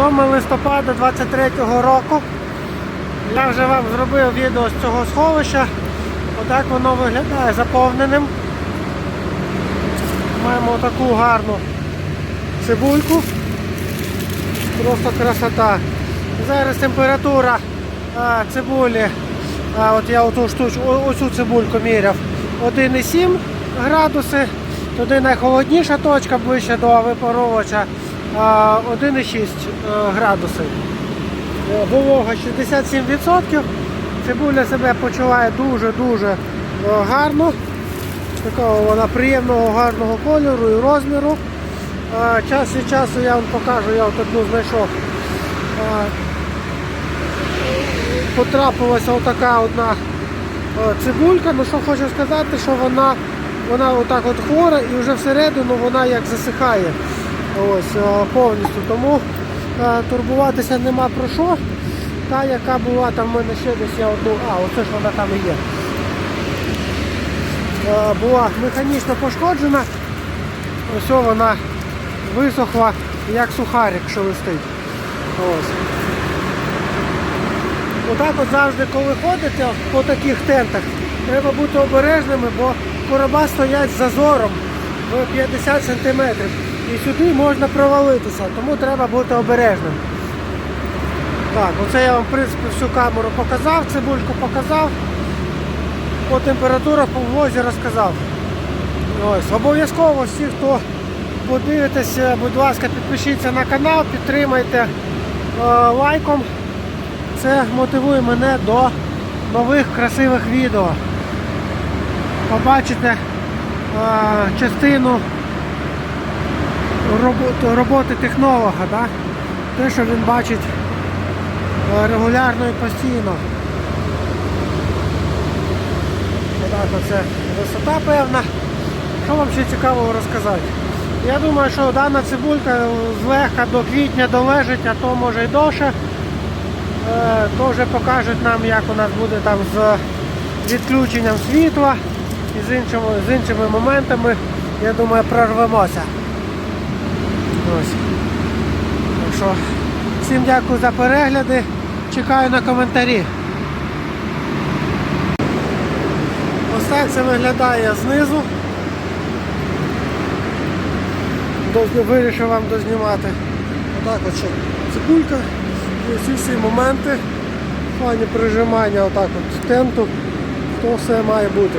7 листопада 23-го року. Я вже вам зробив відео з цього сховища. Отак воно виглядає заповненим. Маємо таку гарну цибульку. Просто красота. Зараз температура а, цибулі, а, от я оту штуч, о- оцю цибульку міряв 1,7 градуси, туди найхолодніша точка ближче до випаровувача 1,6 е, градуси. Е, Волога 67%. Цибуля себе почуває дуже-дуже е, гарно. Такого вона приємного гарного кольору і розміру. Час від часу я вам покажу, я от одну знайшов. Потрапилася отака одна цибулька. Ну що хочу сказати, що вона, вона отак от хвора і вже всередину вона як засихає ось, е, повністю. Тому е, турбуватися нема про що. Та, яка була там в мене ще десь я одну. А, оце ж вона там і є. Е, Була механічно пошкоджена. Ось вона висохла, як сухарик, що листить. Ось. Отак от завжди, коли ходите по таких тентах, треба бути обережними, бо короба стоять зазором в 50 см. І сюди можна провалитися, тому треба бути обережним. Так, оце я вам в принципі всю камеру показав, цибульку показав, по температурах по влозі розказав. Ось, обов'язково всі, хто подивитеся, будь ласка, підпишіться на канал, підтримайте е, лайком. Це мотивує мене до нових красивих відео. Побачите е, частину роботи, роботи технолога, да? те, що він бачить е, регулярно і постійно. Отак оце висота певна. Що вам ще цікавого розказати? Я думаю, що дана цибулька злегка до квітня долежить, а то може й довше. Е, то вже покажуть нам, як у нас буде там з відключенням світла і з іншими, з іншими моментами. Я думаю, прорвемося. Ось. Так що, всім дякую за перегляди. Чекаю на коментарі. Ось так це виглядає знизу. Доз- Вирішив вам дознімати. Отак от ще цибулька. І всі всі моменти плані прижимання отак от тенту, то все має бути.